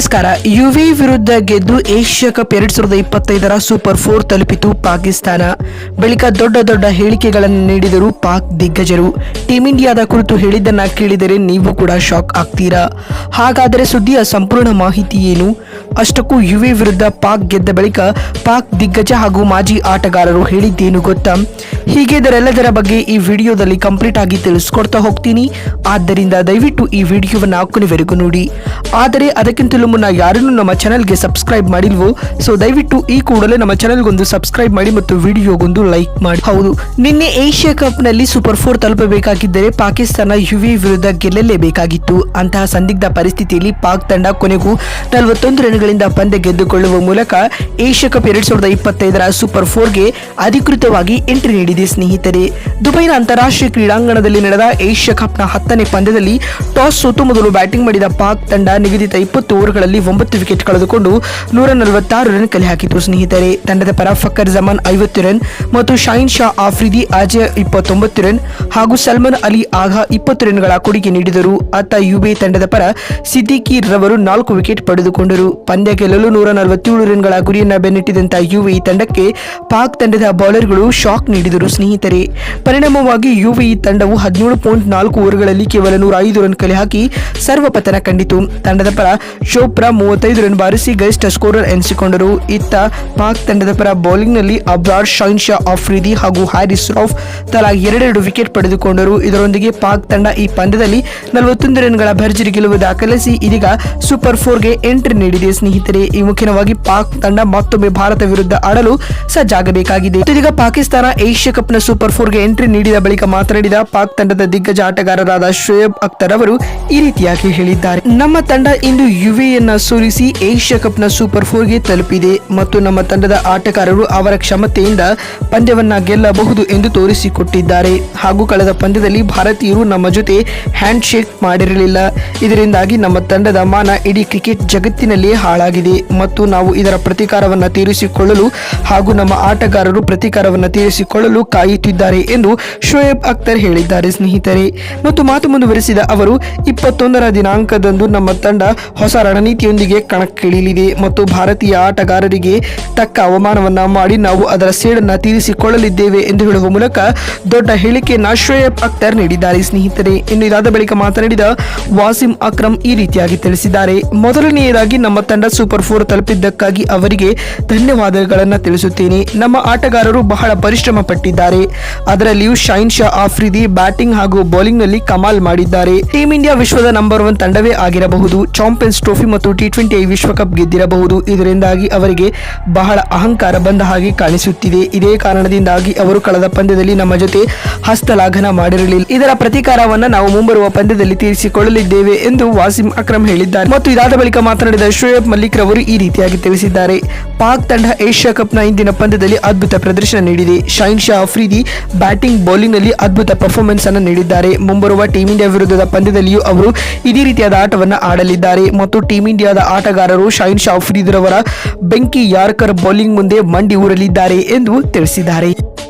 ನಮಸ್ಕಾರ. ಯುವಿ ವಿರುದ್ಧ ಗೆದ್ದು ಏಷ್ಯಾ ಕಪ್ ಎರಡ್ ಸಾವಿರದ ಇಪ್ಪತ್ತೈದರ ಸೂಪರ್ ಫೋರ್ ತಲುಪಿತು ಪಾಕಿಸ್ತಾನ. ಬಳಿಕ ದೊಡ್ಡ ದೊಡ್ಡ ಹೇಳಿಕೆಗಳನ್ನು ನೀಡಿದರು ಪಾಕ್ ದಿಗ್ಗಜರು. ಟೀಂ ಇಂಡಿಯಾದ ಕುರಿತು ಹೇಳಿದ್ದನ್ನ ಕೇಳಿದರೆ ನೀವು ಕೂಡ ಶಾಕ್ ಆಗ್ತೀರಾ? ಹಾಗಾದರೆ ಸುದ್ದಿಯ ಸಂಪೂರ್ಣ ಮಾಹಿತಿ ಏನು? ಅಷ್ಟಕ್ಕೂ ಯುವಿ ವಿರುದ್ಧ ಪಾಕ್ ಗೆದ್ದ ಬಳಿಕ ಪಾಕ್ ದಿಗ್ಗಜ ಹಾಗೂ ಮಾಜಿ ಆಟಗಾರರು ಹೇಳಿದ್ದೇನು ಗೊತ್ತಾ? ಹೀಗೆ ಇದರೆಲ್ಲದರ ಬಗ್ಗೆ ಈ ವಿಡಿಯೋದಲ್ಲಿ ಕಂಪ್ಲೀಟ್ ಆಗಿ ತಿಳಿಸ್ಕೊಡ್ತಾ ಹೋಗ್ತೀನಿ. ಆದ್ದರಿಂದ ದಯವಿಟ್ಟು ಈ ವಿಡಿಯೋವನ್ನು ಕೊನೆವರೆಗೂ ನೋಡಿ. ಆದರೆ ಅದಕ್ಕಿಂತಲೂ ಮುನ್ನ ಯಾರನ್ನೂ ನಮ್ಮ ಚಾನಲ್ಗೆ ಸಬ್ಸ್ಕ್ರೈಬ್ ಮಾಡಿಲ್ವೋ? ಸೊ ದಯವಿಟ್ಟು ಈ ಕೂಡಲೇ ನಮ್ಮ ಚಾನಲ್ಗೊಂದು ಸಬ್ಸ್ಕ್ರೈಬ್ ಮಾಡಿ ಮತ್ತು ವಿಡಿಯೋಗೊಂದು ಲೈಕ್ ಮಾಡಿ. ಹೌದು, ನಿನ್ನೆ ಏಷ್ಯಾ ಕಪ್ನಲ್ಲಿ ಸೂಪರ್ ಫೋರ್ ತಲುಪಬೇಕಾಗಿದ್ದರೆ ಪಾಕಿಸ್ತಾನ ಯುವಿ ವಿರುದ್ಧ ಗೆಲ್ಲಲೇಬೇಕಾಗಿತ್ತು. ಅಂತಹ ಸಂದಿಗ್ಧ ಪರಿಸ್ಥಿತಿಯಲ್ಲಿ ಪಾಕ್ ತಂಡ ಕೊನೆಗೂ ನಲವತ್ತೊಂದು ರನ್ಗಳಿಂದ ಪಂದ್ಯ ಗೆದ್ದುಕೊಳ್ಳುವ ಮೂಲಕ ಏಷ್ಯಾ ಕಪ್ ಎರಡ್ ಸಾವಿರದ ಇಪ್ಪತ್ತೈದರ ಸೂಪರ್ ಫೋರ್ಗೆ ಅಧಿಕೃತವಾಗಿ ಎಂಟ್ರಿ ನೀಡಿದೆ ಸ್ನೇಹಿತರೆ. ದುಬೈನ ಅಂತಾರಾಷ್ಟ್ರೀಯ ಕ್ರೀಡಾಂಗಣದಲ್ಲಿ ನಡೆದ ಏಷ್ಯಾ ಕಪ್ನ ಹತ್ತನೇ ಪಂದ್ಯದಲ್ಲಿ ಟಾಸ್ ಸೋತು ಮೊದಲು ಬ್ಯಾಟಿಂಗ್ ಮಾಡಿದ ಪಾಕ್ ತಂಡ ನಿಗದಿತ ಇಪ್ಪತ್ತು ಓವರ್ಗಳಲ್ಲಿ ಒಂಬತ್ತು ವಿಕೆಟ್ ಕಳೆದುಕೊಂಡು ನೂರ ನಲವತ್ತಾರು ರನ್ ಕಲೆ ಹಾಕಿತು ಸ್ನೇಹಿತರೆ. ತಂಡದ ಪರ ಫಕ್ಕರ್ ಜಮಾನ್ ಐವತ್ತು ರನ್ ಮತ್ತು ಶಾಹಿನ್ ಶಾ ಆಫ್ರಿದಿ ಅಜಯ್ ಇಪ್ಪತ್ತೊಂಬತ್ತು ರನ್ ಹಾಗೂ ಸಲ್ಮಾನ್ ಅಲಿ ಆಘಾ ಇಪ್ಪತ್ತು ರನ್ಗಳ ಕೊಡುಗೆ ನೀಡಿದರು. ಅತ್ತ ಯುಬೆ ತಂಡದ ಪರ ಸಿದ್ದಿಕಿ ರವರು ನಾಲ್ಕು ವಿಕೆಟ್ ಪಡೆದುಕೊಂಡರು. ಪಂದ್ಯ ಗೆಲ್ಲಲು ನೂರ ನಲವತ್ತೇಳು ರನ್ಗಳ ಗುರಿಯನ್ನ ಬೆನ್ನಿಟ್ಟಿದಂತಹ ಯುವಿ ತಂಡಕ್ಕೆ ಪಾಕ್ ತಂಡದ ಬೌಲರ್ಗಳು ಶಾಕ್ ನೀಡಿದರು. ಸ್ನೇಹಿತರೆ, ಪರಿಣಾಮವಾಗಿ ಯುವಿ ತಂಡವು ಹದಿನೇಳು ಪಾಯಿಂಟ್ ನಾಲ್ಕು ಓವರ್ಗಳಲ್ಲಿ ಕೇವಲ ನೂರ ಐದು ರನ್ ಕಲೆ ಹಾಕಿ ಸರ್ವಪತನ ಕಂಡಿತು. ತಂಡದ ಪರ ಶೋಪ್ರಾ ಮೂವತ್ತೈದು ರನ್ ಬಾರಿಸಿ ಗರಿಷ್ಠ ಸ್ಕೋರರ್ ಎನಿಸಿಕೊಂಡರು. ಇತ್ತ ಪಾಕ್ ತಂಡದ ಪರ ಬೌಲಿಂಗ್ನಲ್ಲಿ ಅಬ್ರಾರ್ ಶೈನ್ ಶಾ ಆಫ್ರಿದಿ ಹಾಗೂ ಹ್ಯಾರಿಸ್ ರೌಫ್ ತಲಾ ಎರಡೆರಡು ವಿಕೆಟ್ ಪಡೆದುಕೊಂಡರು. ಇದರೊಂದಿಗೆ ಪಾಕ್ ತಂಡ ಈ ಪಂದ್ಯದಲ್ಲಿ ನಲವತ್ತೊಂದು ರನ್ಗಳ ಭರ್ಜರಿ ಗೆಲುವು ದಾಖಲಿಸಿ ಇದೀಗ ಸೂಪರ್ ಫೋರ್ಗೆ ಎಂಟ್ರಿ ನೀಡಿದೆ. ಸ್ನೇಹಿತರೆ, ಈ ಮುಖ್ಯವಾಗಿ ಪಾಕ್ ತಂಡ ಮತ್ತೊಮ್ಮೆ ಭಾರತ ವಿರುದ್ಧ ಆಡಲು ಸಜ್ಜಾಗಬೇಕಾಗಿದೆ. ಇದೀಗ ಪಾಕಿಸ್ತಾನ ಏಷ್ಯಾ ಕಪ್ನ ಸೂಪರ್ ಫೋರ್ಗೆ ಎಂಟ್ರಿ ನೀಡಿದ ಬಳಿಕ ಮಾತನಾಡಿದ ಪಾಕ್ ತಂಡದ ದಿಗ್ಗಜ ಆಟಗಾರರಾದ ಶೋಯಬ್ ಅಖ್ತರ್ ಅವರು ಈ ರೀತಿಯಾಗಿ ಹೇಳಿದ್ದಾರೆ. ನಮ್ಮ ತಂಡ ಇಂದು ಯುವೆಯನ್ನ ಸೋಲಿಸಿ ಏಷ್ಯಾ ಕಪ್ನ ಸೂಪರ್ ಫೋರ್ಗೆ ತಲುಪಿದೆ ಮತ್ತು ನಮ್ಮ ತಂಡದ ಆಟಗಾರರು ಅವರ ಕ್ಷಮತೆಯಿಂದ ಪಂದ್ಯವನ್ನ ಗೆಲ್ಲಬಹುದು ಎಂದು ತೋರಿಸಿಕೊಟ್ಟಿದ್ದಾರೆ. ಹಾಗೂ ಕಳೆದ ಪಂದ್ಯದಲ್ಲಿ ಭಾರತೀಯರು ನಮ್ಮ ಜೊತೆ ಹ್ಯಾಂಡ್ ಶೇಕ್ ಮಾಡಿರಲಿಲ್ಲ. ಇದರಿಂದಾಗಿ ನಮ್ಮ ತಂಡದ ಮಾನ ಇಡೀ ಕ್ರಿಕೆಟ್ ಜಗತ್ತಿನಲ್ಲೇ ಹಾಳಾಗಿದೆ ಮತ್ತು ನಾವು ಇದರ ಪ್ರತೀಕಾರವನ್ನು ತೀರಿಸಿಕೊಳ್ಳಲು ಹಾಗೂ ನಮ್ಮ ಆಟಗಾರರು ಪ್ರತೀಕಾರವನ್ನು ತೀರಿಸಿಕೊಳ್ಳಲು ಕಾಯುತ್ತಿದ್ದಾರೆ ಎಂದು ಶೋಯಬ್ ಅಖ್ತರ್ ಹೇಳಿದ್ದಾರೆ. ಸ್ನೇಹಿತರೆ, ಮತ್ತು ಮಾತು ಮುಂದುವರೆಸಿದ ಅವರು, ಇಪ್ಪತ್ತೊಂದರ ದಿನಾಂಕದಂದು ನಮ್ಮ ತಂಡ ಹೊಸ ರಣನೀತಿಯೊಂದಿಗೆ ಕಣಕ್ಕಿಳಿಯಲಿದೆ ಮತ್ತು ಭಾರತೀಯ ಆಟಗಾರರಿಗೆ ತಕ್ಕ ಅವಮಾನವನ್ನು ಮಾಡಿ ನಾವು ಅದರ ಸೇಡನ್ನು ತೀರಿಸಿಕೊಳ್ಳಲಿದ್ದೇವೆ ಎಂದು ಹೇಳುವ ಮೂಲಕ ದೊಡ್ಡ ಹೇಳಿಕೆಯನ್ನು ಶೋಯಬ್ ಅಖ್ತರ್ ನೀಡಿದ್ದಾರೆ. ಸ್ನೇಹಿತರೆ ಇನ್ನು ಇದಾದ ಬಳಿಕ ಮಾತನಾಡಿದ ವಾಸಿಂ ಅಕ್ರಮ್ ಈ ರೀತಿಯಾಗಿ ತಿಳಿಸಿದ್ದಾರೆ. ಮೊದಲನೆಯದಾಗಿ ನಮ್ಮ ತಂಡ ಸೂಪರ್ ಫೋರ್ ತಲುಪಿದ್ದಕ್ಕಾಗಿ ಅವರಿಗೆ ಧನ್ಯವಾದಗಳನ್ನು ತಿಳಿಸುತ್ತೇನೆ. ನಮ್ಮ ಆಟಗಾರರು ಬಹಳ ಪರಿಶ್ರಮ ಪಟ್ಟಿದ್ದಾರೆ ಅದರಲ್ಲಿಯೂ ಶೈನ್ ಶಾ ಆಫ್ರಿದಿ ಬ್ಯಾಟಿಂಗ್ ಹಾಗೂ ಬೌಲಿಂಗ್ನಲ್ಲಿ ಕಮಾಲ್ ಮಾಡಿದ್ದಾರೆ. ಟೀಂ ಇಂಡಿಯಾ ವಿಶ್ವದ ನಂಬರ್ ಒನ್ ತಂಡವೇ ಆಗಿರಬಹುದು. ಚಾಂಪಿಯನ್ಸ್ ಟ್ರೋಫಿ ಮತ್ತು ಟಿ ಟ್ವೆಂಟಿ ವಿಶ್ವಕಪ್ ಗೆದ್ದಿರಬಹುದು. ಇದರಿಂದಾಗಿ ಅವರಿಗೆ ಬಹಳ ಅಹಂಕಾರ ಬಂದ ಹಾಗೆ ಕಾಣಿಸುತ್ತಿದೆ. ಇದೇ ಕಾರಣದಿಂದಾಗಿ ಅವರು ಕಳೆದ ಪಂದ್ಯದಲ್ಲಿ ನಮ್ಮ ಜೊತೆ ಹಸ್ತಲಾಘನ ಮಾಡಿರಲಿಲ್ಲ. ಇದರ ಪ್ರತೀಕಾರವನ್ನು ನಾವು ಮುಂಬರುವ ಪಂದ್ಯದಲ್ಲಿ ತೀರಿಸಿಕೊಳ್ಳಲಿದ್ದೇವೆ ಎಂದು ವಾಸಿಂ ಅಕ್ರಮ್ ಹೇಳಿದ್ದಾರೆ. ಮತ್ತು ಇದಾದ ಬಳಿಕ ಮಾತನಾಡಿದ ಶೋಯಬ್ ಮಲ್ಲಿಕ್ ರವರು ಈ ರೀತಿಯಾಗಿ ತಿಳಿಸಿದ್ದಾರೆ. ಪಾಕ್ ತಂಡ ಏಷ್ಯಾ ಕಪ್ನ ಇಂದಿನ ಪಂದ್ಯದಲ್ಲಿ ಅದ್ಭುತ ಪ್ರದರ್ಶನ ನೀಡಿದೆ. ಶೈನ್ ಶಾ ಅಫ್ರಿದಿ ಬ್ಯಾಟಿಂಗ್ ಬೌಲಿಂಗ್ನಲ್ಲಿ ಅದ್ಭುತ ಪರ್ಫಾರ್ಮೆನ್ಸ್ ಅನ್ನು ನೀಡಿದ್ದಾರೆ. ಮುಂಬರುವ ಟೀಂ ಇಂಡಿಯಾ ವಿರುದ್ಧದ ಪಂದ್ಯದಲ್ಲಿಯೂ ಅವರು ಇದೇ ರೀತಿಯಾದ ಆಟವನ್ನು ಆಡಲಿದ್ದಾರೆ. ಮತ್ತು ಟೀಂ ಇಂಡಿಯಾದ ಆಟಗಾರರು ಶೈನ್ ಶಾ ಅಫ್ರಿದಿರವರ ಬೆಂಕಿ ಯಾರ್ಕರ್ ಬೌಲಿಂಗ್ ಮುಂದೆ ಮಂಡಿ ಊರಲಿದ್ದಾರೆ ಎಂದು ತಿಳಿಸಿದ್ದಾರೆ.